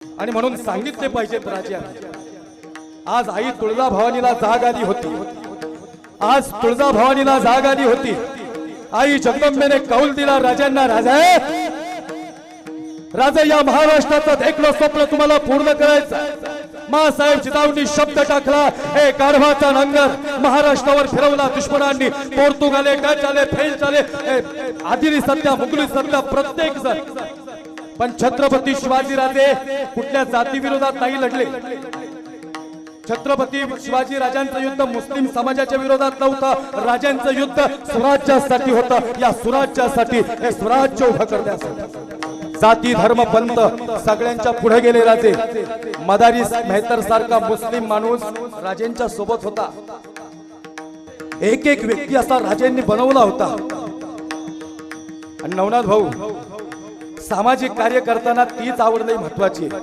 आणि म्हणून सांगितले पाहिजे राजा आज आई तुळजा भवानीला जाग आली होती. आज तुळजा भवानीला जाग आली होती. आई जगदंबेने कौल दिला राजांना राजा राजा या महाराष्ट्राचं एकलं स्वप्न तुम्हाला पूर्ण करायचं मासाहेब जिजाऊंनी शब्द टाकला हे गाढवाचा नंगर महाराष्ट्रावर फिरवला दुश्मनांनी. पोर्तुगाले डच आले फ्रेंच आले आदिली सत्ता मुघली सत्ता प्रत्येक जण पण छत्रपती शिवाजीराजे कुठल्या जाती विरोधात नाही लढले. छत्रपती शिवाजी राजांचं युद्ध मुस्लिम समाजाच्या विरोधात नव्हतं. राजांचं युद्ध स्वराज्यासाठी होतं. या स्वराज्यासाठी हे स्वराज्य उभं करण्यासाठी. जाती धर्म पंत सगळ्यांच्या पुढे गेले राजे. मदारी मेहतर सारखा मुस्लिम माणूस राजेंच्या सोबत होता. एक एक व्यक्ती असा राजेंनी बनवला होता. आणि नवनाथ भाऊ सामाजिक कार्य करताना तीच आवड लई महत्वाची आहे.